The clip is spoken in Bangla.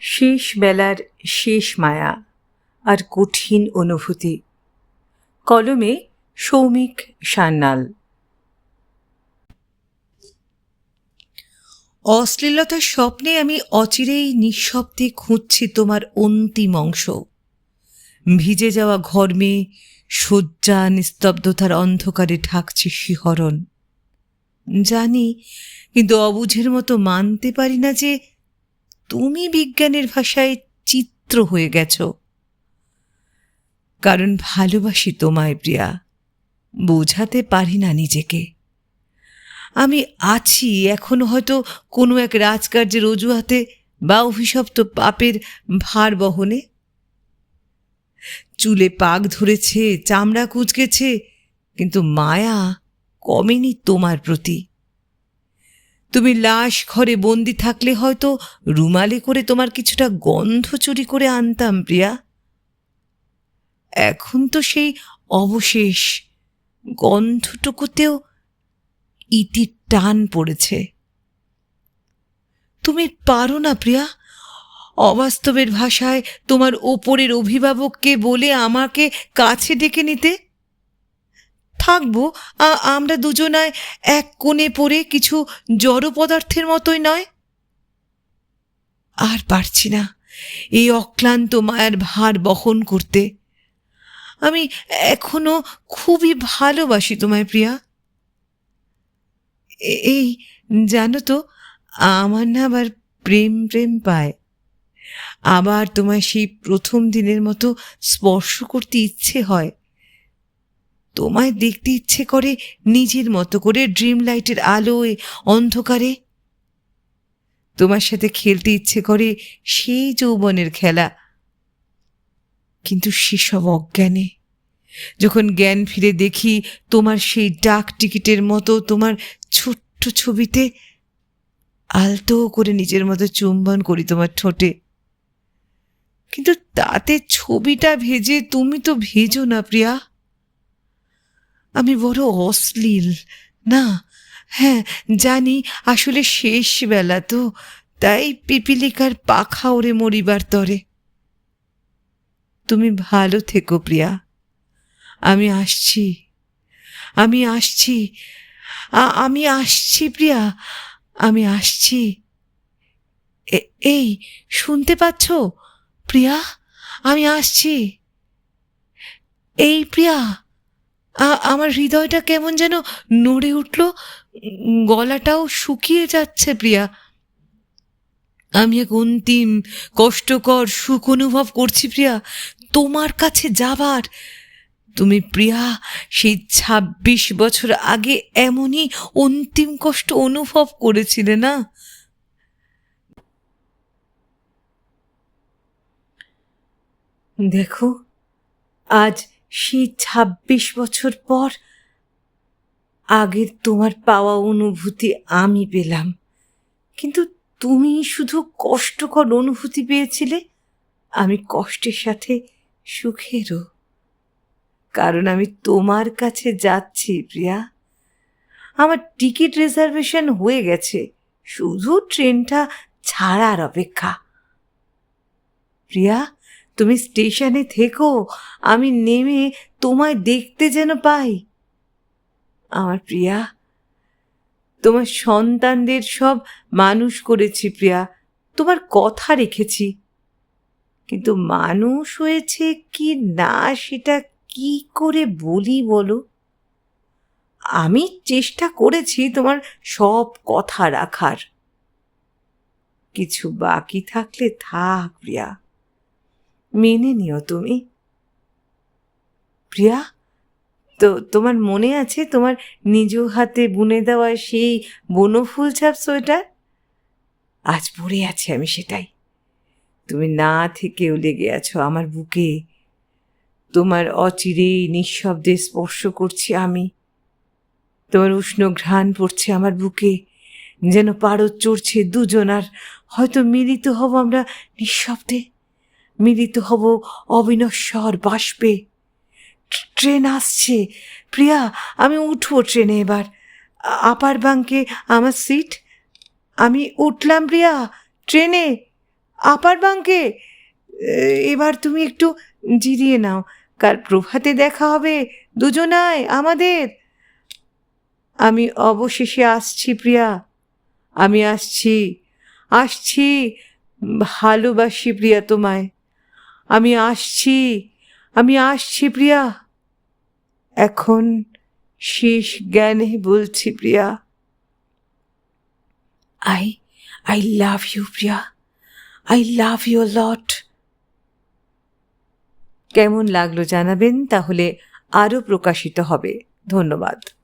শেষ বেলার শেষ মায়া আর কঠিন অনুভূতি। কলমে সৌমিক সান্যাল। অশ্লীলতার স্বপ্নে আমি অচিরেই নিঃশব্দে খুঁজছি তোমার অন্তিম অংশ। ভিজে যাওয়া ঘর্মে শয্যা নিস্তব্ধতার অন্ধকারে ঢাকছে শিহরণ। জানি কিন্তু অবুঝের মতো মানতে পারি না যে তুমি বিজ্ঞানের ভাষায় চিত্র হয়ে গেছ। কারণ ভালোবাসি তোমায় প্রিয়া, বোঝাতে পারি না নিজেকে। আমি আছি, এখনও হয়তো কোনো এক রাজকার্যের অজুহাতে বা অভিশপ্ত পাপের ভার বহনে। চুলে পাক ধরেছে, চামড়া কুচকেছে, কিন্তু মায়া কমেনি তোমার প্রতি। তুমি লাশ ঘরে বন্দি থাকলে হয়তো রুমালে করে তোমার কিছুটা গন্ধ চুরি করে আনতাম, প্রিয়া। এখন তো সেই অবশেষ গন্ধটুকুতেও ইতির টান পড়েছে। তুমি পারো না, প্রিয়া। অবাস্তবের ভাষায় তোমার ওপরের অভিভাবককে বলে আমাকে কাছে ডেকে নিতে। থাকব আমরা দুজনায় এক কোণে পড়ে কিছু জড় পদার্থের মতোই নয়? আর পারছি না এই অক্লান্ত মায়ার ভার বহন করতে। আমি এখনও খুবই ভালোবাসি তোমায় প্রিয়া। এই, জানো তো, আমার না আবার প্রেম প্রেম পায়। আবার তোমায় সেই প্রথম দিনের মতো স্পর্শ করতে ইচ্ছে হয়। তোমায় দেখতে ইচ্ছে করে নিজের মতো করে ড্রিম লাইটের আলোয় অন্ধকারে। তোমার সাথে খেলতে ইচ্ছে করে সেই যৌবনের খেলা। কিন্তু সেসব অজ্ঞানে, যখন জ্ঞান ফিরে দেখি তোমার সেই ডাক টিকিটের মতো তোমার ছোট্ট ছবিতে আলতো করে নিজের মতো চুম্বন করি তোমার ঠোঁটে। কিন্তু তাতে ছবিটা ভেজে তুমি তো ভেজো না, প্রিয়া। আমি বড় অশ্লীল। না হ্যাঁ জানি আসলে শেষ বেলা তো, তাই পিপিলিকার পাখা ওরে মরিবার তরে। তুমি ভালো থেকো প্রিয়া। আমি আসছি। আমি আসছি। আমি আসছি প্রিয়া। আমি আসছি। এই, শুনতে পাচ্ছ? প্রিয়া, আমি আসছি। এই প্রিয়া। আমার হৃদয়টা কেমন যেন নড়ে উঠল, গলাটাও শুকিয়ে যাচ্ছে প্রিয়া। আমি এক অন্তিম কষ্টকর সুখ অনুভব করছি প্রিয়া। তোমার কাছে যাবার। তুমি প্রিয়া, সেই ছাব্বিশ বছর আগে এমনই অন্তিম কষ্ট অনুভব করেছিলে না? দেখো, আজ সেই ছাব্বিশ বছর পর আগের তোমার পাওয়া অনুভূতি আমি পেলাম। কিন্তু তুমি শুধু কষ্টকর অনুভূতি পেয়েছিলে, আমি কষ্টের সাথে সুখেরও। কারণ আমি তোমার কাছে যাচ্ছি, প্রিয়া। আমার টিকিট রিজার্ভেশন হয়ে গেছে, শুধু ট্রেনটা ছাড়ার অপেক্ষা। প্রিয়া তুমি স্টেশনে থেকো, আমি নেমে তোমায় দেখতে যেন পাই। আমার প্রিয়া, তোমার সন্তানদের সব মানুষ করেছি প্রিয়া, তোমার কথা রেখেছি। কিন্তু মানুষ হয়েছে কি না সেটা কি করে বলি বলো? আমি চেষ্টা করেছি তোমার সব কথা রাখার। কিছু বাকি থাকলে থাক প্রিয়া। মেনে নিও তুমি। প্রিয়া, তো তোমার মনে আছে তোমার নিজ হাতে বুনে দেওয়া সেই বনফুল ছাপ সোয়েটার আজ পরে আছি আমি সেটাই। তুমি না থেকেও লেগে আছো আমার বুকে। তোমার অচিরেই নিঃশব্দে স্পর্শ করছি আমি। তোমার উষ্ণ ঘ্রাণ পড়ছে আমার বুকে। যেন পারদ চড়ছে দুজন আর হয়তো মিলিত হব আমরা নিঃশব্দে। মিলিত হব অবিনশ্বর ট্রে- ট্রেন আসছে। প্রিয়া, আমি উঠবো ট্রেনে এবার। আপার বাঙ্কে আমার সিট। আমি উঠলাম প্রিয়া, ট্রেনে। আপার বাঙ্কে। এবার তুমি একটু জিরিয়ে নাও, কাল প্রভাতে দেখা হবে। দুজনায়, আমাদের। আমি অবশেষে আসছি প্রিয়া। আমি আসছি। আসছি। ভালোবাসি প্রিয়া তোমায়। আমি আসছি আমি আসছি প্রিয়া। এখন শেষ জ্ঞানে বলছি Priya. I I love you Priya. I love you lot. কেমন লাগল জানাবেন তাহলে আরও প্রকাশিত হবে। ধন্যবাদ।